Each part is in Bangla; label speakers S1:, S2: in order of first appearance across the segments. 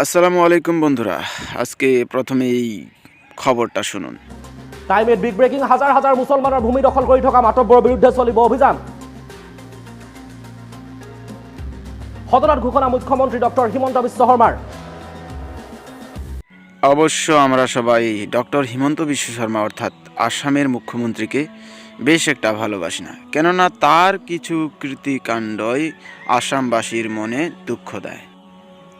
S1: আসসালামু আলাইকুম বন্ধুরা আজকে প্রথমেই খবরটা শুনুন।
S2: টাইমে বিগ ব্ৰেকিং হাজার হাজার মুসলমানের ভূমি দখল কৰি থকা মাতব্বৰৰ বিৰুদ্ধে চলিব অভিযান। সদনত ঘোষণা মুখ্যমন্ত্রী ডক্টর হিমন্ত বিশ্ব শৰ্মাৰ
S1: অবশ্য আমরা সবাই ডক্টর হিমন্ত বিশ্ব শর্মা অর্থাৎ আসামের মুখ্যমন্ত্রীকে বেশ একটা ভালোবাসি না কেননা তার কিছু কৃতিকাণ্ডই আসামবাসীর মনে দুঃখ দেয়।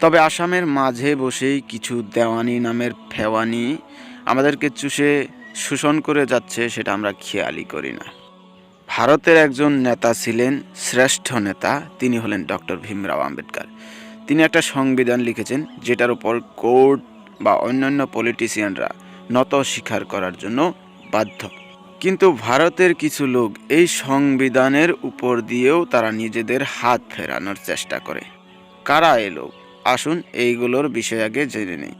S1: তবে আসামের মাঝে বসেই কিছু দেওয়ানি নামের ফেওয়ানি আমাদেরকে চুষে শোষণ করে যাচ্ছে সেটা আমরা খেয়ালই করি না। ভারতের একজন নেতা ছিলেন শ্রেষ্ঠ নেতা, তিনি হলেন ডক্টর ভীমরাও আম্বেদকর। তিনি একটা সংবিধান লিখেছেন যেটার উপর কোর্ট বা অন্যান্য পলিটিশিয়ানরা নত স্বীকার করার জন্য বাধ্য। কিন্তু ভারতের কিছু লোক এই সংবিধানের উপর দিয়েও তারা নিজেদের হাত ফেরানোর চেষ্টা করে। কারা এ লোক? আসুন, এইগুলোর বিষয় আগে জেনে নেই।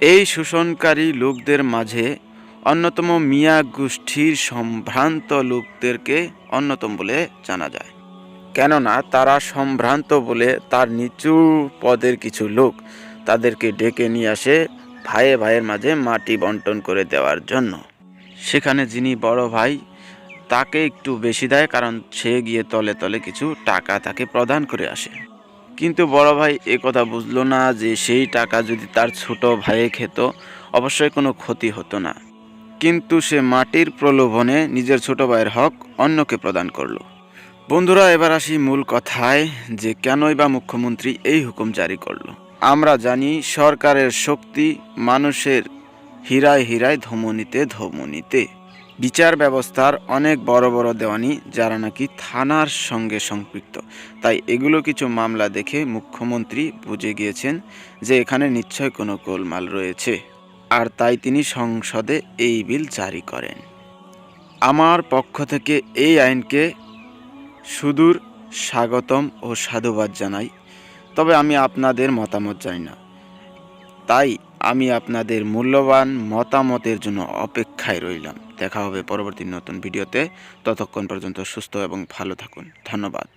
S1: এই শোষণকারী লোকদের মাঝে অন্যতম মিয়া গোষ্ঠীর সম্ভ্রান্ত লোকদেরকে অন্যতম বলে জানা যায়। কেননা, তারা সম্ভ্রান্ত বলে তার নিচু পদের কিছু লোক তাদেরকে ডেকে নিয়ে আসে ভাইয়ে ভাইয়ের মাঝে মাটি বন্টন করে দেওয়ার জন্য। সেখানে যিনি বড় ভাই, তাকে একটু বেশি দেয় কারণ সে গিয়ে তলে তলে কিছু টাকা তাকে প্রদান করে আসে। কিন্তু বড় ভাই এ কথা বুঝলো না যে সেই টাকা যদি তার ছোট ভাইয়ে খেত, অবশ্যই কোনো ক্ষতি হতো না। কিন্তু সে মাটির প্রলোভনে নিজের ছোট ভাইয়ের হক অন্যকে প্রদান করল। বন্ধুরা, এবার আসি মূল কথায় যে কেনই বা মুখ্যমন্ত্রী এই হুকুম জারি করল। আমরা জানি সরকারের শক্তি মানুষের হীরায় হীরায় ধমনীতে ধমনীতে। বিচার ব্যবস্থার অনেক বড় বড় দেওয়ানি যারা নাকি থানার সঙ্গে সম্পৃক্ত। তাই এগুলো কিছু মামলা দেখে মুখ্যমন্ত্রী বুঝে গিয়েছেন যে এখানে নিশ্চয় কোনো গোলমাল রয়েছে। আর তাই তিনি সংসদে এই বিল জারি করেন। আমার পক্ষ থেকে এই আইনকে সুদূর, স্বাগতম ও সাধুবাদ জানাই। তবে আমি আপনাদের মতামত জানি না। তাই আমি আপনাদের মূল্যবান মতামতের জন্য অপেক্ষায় রইলাম। দেখা হবে পরবর্তী নতুন ভিডিওতে। ততক্ষণ পর্যন্ত সুস্থ এবং ভালো থাকুন। ধন্যবাদ।